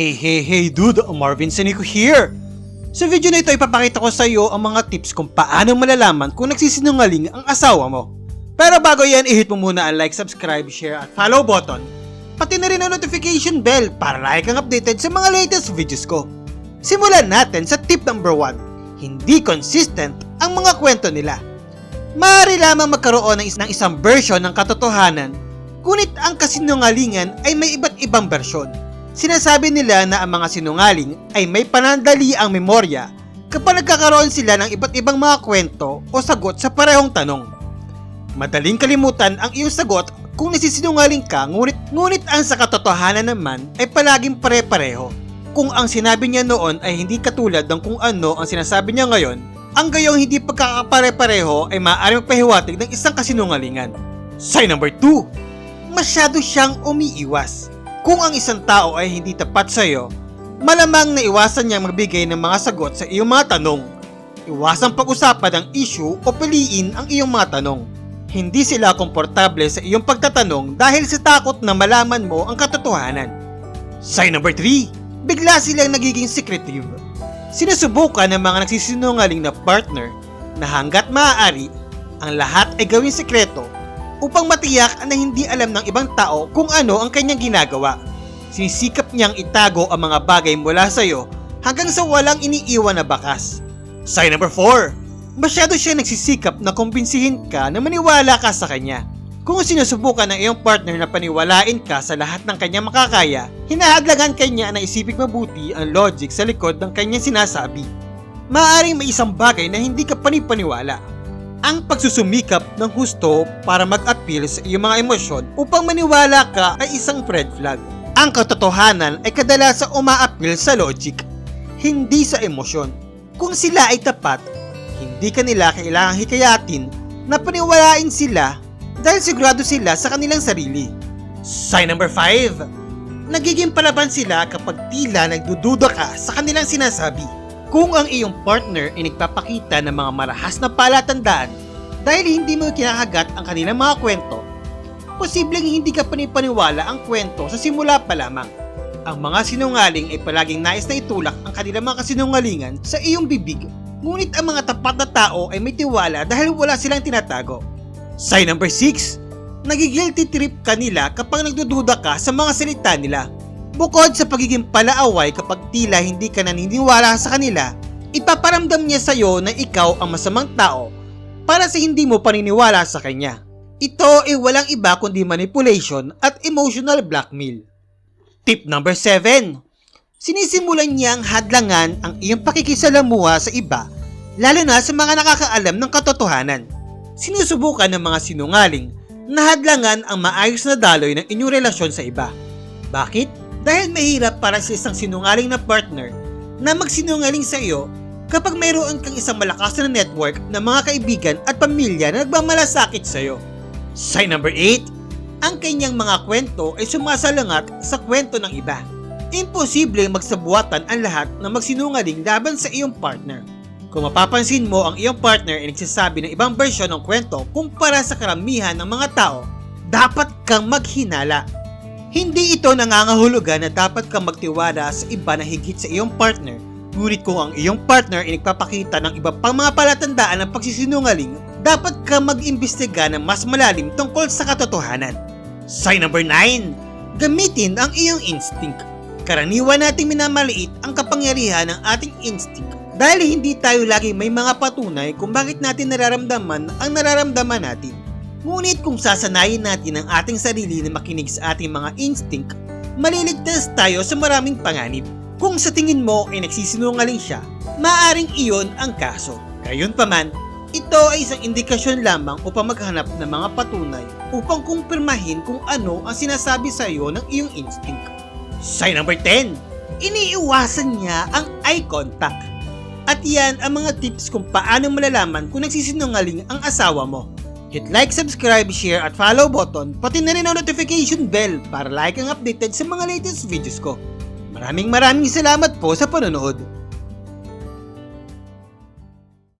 Hey, hey, hey dude! Marvin Sanico here! Sa video na ito, ipapakita ko sa iyo ang mga tips kung paano malalaman kung nagsisinungaling ang asawa mo. Pero bago yan, i-hit mo muna ang like, subscribe, share at follow button. Pati na rin ang notification bell para lagi kang updated sa mga latest videos ko. Simulan natin sa tip number 1. Hindi consistent ang mga kwento nila. Maaari lamang magkaroon ng, ng isang version ng katotohanan, ngunit ang kasinungalingan ay may iba't ibang bersyon. Sinasabi nila na ang mga sinungaling ay may panandali ang memorya kapag nagkakaroon sila ng iba't ibang mga kwento o sagot sa parehong tanong. Madaling kalimutan ang iyong sagot kung nasisinungaling ka ngunit, ngunit ang sa katotohanan naman ay palaging pare-pareho. Kung ang sinabi niya noon ay hindi katulad ng kung ano ang sinasabi niya ngayon, ang gayong hindi pagkakapare-pareho ay maaaring magpahiwatig ng isang kasinungalingan. Sign number 2. Masyado siyang umiiwas. Kung ang isang tao ay hindi tapat sa iyo, malamang na iwasan niyang magbigay ng mga sagot sa iyong mga tanong. Iwasang pag-usapan ang issue o piliin ang iyong mga tanong. Hindi sila komportable sa iyong pagtatanong dahil sa takot na malaman mo ang katotohanan. Sign number 3. Bigla silang nagiging secretive. Sinusubukan ng mga nagsisinungaling na partner na hanggat maaari, ang lahat ay gawing sekreto upang matiyak na hindi alam ng ibang tao kung ano ang kanyang ginagawa. Sinisikap niyang itago ang mga bagay mula sa iyo hanggang sa walang iniiwan na bakas. Sign number 4. Masyado siya nagsisikap na kumbinsihin ka na maniwala ka sa kanya. Kung sinusubukan ng iyong partner na paniwalain ka sa lahat ng kanyang makakaya, hinahadlangan kanya na isipik mabuti ang logic sa likod ng kanyang sinasabi. Maaring may isang bagay na hindi ka panipaniwala. Ang pagsusumikap ng husto para mag-appeal sa iyong mga emosyon upang maniwala ka ay isang red flag. Ang katotohanan ay kadalasang uma-appeal sa logic, hindi sa emosyon. Kung sila ay tapat, hindi ka kailangang hikayatin na paniwalain sila dahil sigurado sila sa kanilang sarili. Sign number 5. Nagiging palaban sila kapag tila nagdududa ka sa kanilang sinasabi. Kung ang iyong partner ay nagpapakita ng mga marahas na palatandaan dahil hindi mo kinakagat ang kanilang mga kwento, posibleng hindi ka panipaniwala ang kwento sa simula pa lamang. Ang mga sinungaling ay palaging nais na itulak ang kanilang mga kasinungalingan sa iyong bibig, ngunit ang mga tapat na tao ay may tiwala dahil wala silang tinatago. Sign number 6. Nagigilty trip ka nila kapag nagdududa ka sa mga salita nila. Bukod sa pagiging palaaway kapag tila hindi ka naniniwala sa kanila, ipaparamdam niya sa iyo na ikaw ang masamang tao para sa hindi mo paniniwala sa kanya. Ito ay walang iba kundi manipulation at emotional blackmail. Tip number 7. Sinisimulan niyang hadlangan ang iyong pakikisalamuha sa iba, lalo na sa mga nakakaalam ng katotohanan. Sinusubukan ng mga sinungaling na hadlangan ang maayos na daloy ng inyong relasyon sa iba. Bakit? Dahil mahirap para sa isang sinungaling na partner na magsinungaling sa iyo kapag mayroon kang isang malakas na network ng mga kaibigan at pamilya na nagmamalasakit sa iyo. Sign number 8. Ang kanyang mga kwento ay sumasalangat sa kwento ng iba. Imposible magsabuatan ang lahat na magsinungaling laban sa iyong partner. Kung mapapansin mo ang iyong partner ay nagsasabi ng ibang bersyon ng kwento kumpara sa karamihan ng mga tao, dapat kang maghinala. Hindi ito nangangahulugan na dapat kang magtiwala sa iba na higit sa iyong partner. Ngunit kung ang iyong partner ay nagpapakita ng iba pang mga palatandaan ng pagsisinungaling, dapat kang mag-imbestiga ng mas malalim tungkol sa katotohanan. Sign number 9. Gamitin ang iyong instinct. Karaniwan nating minamaliit ang kapangyarihan ng ating instinct dahil hindi tayo lagi may mga patunay kung bakit natin nararamdaman ang nararamdaman natin. Ngunit kung sasanayin natin ang ating sarili na makinig sa ating mga instinct, maliligtas tayo sa maraming panganib. Kung sa tingin mo ay nagsisinungaling siya, maaring iyon ang kaso. Gayunpaman, ito ay isang indikasyon lamang upang maghanap ng mga patunay upang kumpirmahin kung ano ang sinasabi sa iyo ng iyong instinct. Sign number 10. Iniiwasan niya ang eye contact. At yan ang mga tips kung paano malalaman kung nagsisinungaling ang asawa mo. Hit like, subscribe, share at follow button pati na rin ang notification bell para like ang updated sa mga latest videos ko. Maraming maraming salamat po sa panonood.